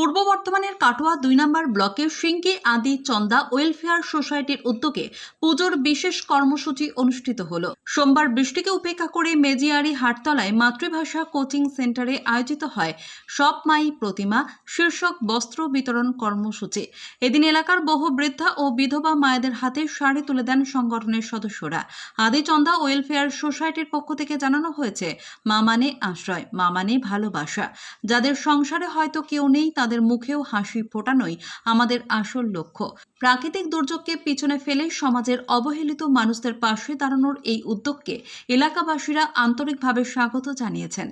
পূর্ব বর্ধমানের কাটোয়া দুই নম্বর ব্লকের সিঙ্কি, আদি, চন্দা ওয়েলফেয়ার সোসাইটির উদ্যোগে পুজোর বিশেষ কর্মসূচি অনুষ্ঠিত হল। সোমবার বৃষ্টিকে উপেক্ষা করে মেজিয়ারি হাটতলায় মাতৃভাষা কোচিং সেন্টারে আয়োজিত হয় সব মাই প্রতিমা, শীর্ষক বস্ত্র বিতরণ কর্মসূচি। এদিন এলাকার বহু বৃদ্ধা ও বিধবা মায়েদের হাতে শাড়ি তুলে দেন সংগঠনের সদস্যরা। আদিচন্দা ওয়েলফেয়ার সোসাইটির পক্ষ থেকে জানানো হয়েছে, মা মানে আশ্রয়, মা মানে ভালোবাসা। যাদের সংসারে হয়তো কেউ নেই, তাদের মুখেও হাসি ফোটানোই আমাদের আসল লক্ষ্য। প্রাকৃতিক দুর্যোগকে পিছনে ফেলে সমাজের অবহেলিত মানুষদের পাশে দাঁড়ানোর এই উদ্যোগকে এলাকাবাসীরা আন্তরিকভাবে স্বাগত জানিয়েছেন।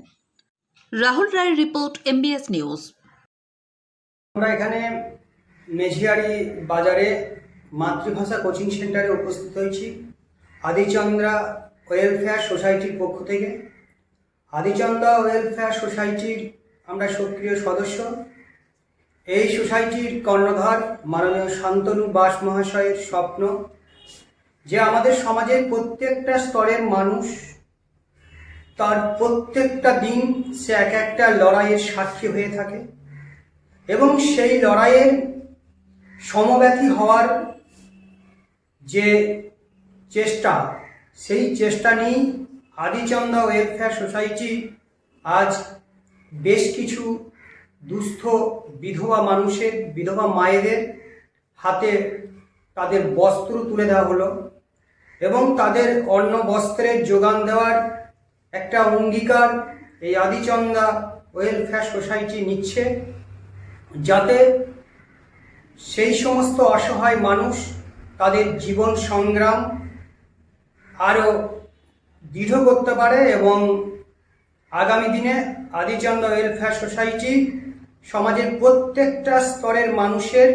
রাহুল রায়ের রিপোর্ট এমবিএস নিউজ আমরা এখানে মেঝিয়ারি বাজারে মাতৃভাষা কোচিং সেন্টারে উপস্থিত হয়েছি। আদিচন্দ্রা ওয়েলফেয়ার সোসাইটির পক্ষ থেকে। আদিচন্দ্রা ওয়েলফেয়ার সোসাইটির আমরা সক্রিয় সদস্য। এই সোসাইটির কর্ণধার মাননীয় শান্তনু বাস মহাশয়ের স্বপ্ন যে আমাদের সমাজের প্রত্যেকটা স্তরের মানুষ তার প্রত্যেকটা দিন সে এক একটা লড়াইয়ের সাক্ষী হয়ে থাকে এবং সেই লড়াইয়ের সমব্যথী হওয়ার যে চেষ্টা, সেই চেষ্টা নিয়েই আদিচন্দা ওয়েলফেয়ার সোসাইটি আজ বেশ কিছু দুস্থ বিধবা মানুষের, বিধবা মায়েদের হাতে তাদের বস্ত্র তুলে দেওয়া হলো এবং তাদের অন্ন বস্ত্রের যোগান দেওয়ার একটা অঙ্গীকার এই আদিচন্দা ওয়েলফেয়ার সোসাইটি নিচ্ছে যাতে সেই সমস্ত অসহায় মানুষ তাদের জীবন সংগ্রাম আরও দৃঢ় করতে পারে এবং আগামী দিনে আদিচন্দ ওয়েলফেয়ার সোসাইটি সমাজের প্রত্যেকটা স্তরের মানুষের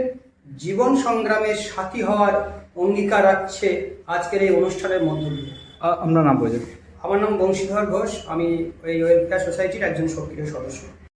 জীবন সংগ্রামের সাথী হওয়ার অঙ্গীকার রাখছে আজকের এই অনুষ্ঠানের মধ্য দিয়ে। আমরা আপনার নাম বলছেন আমার নাম বংশীধর ঘোষ। আমি এই ওয়েলফেয়ার সোসাইটির একজন সক্রিয় সদস্য।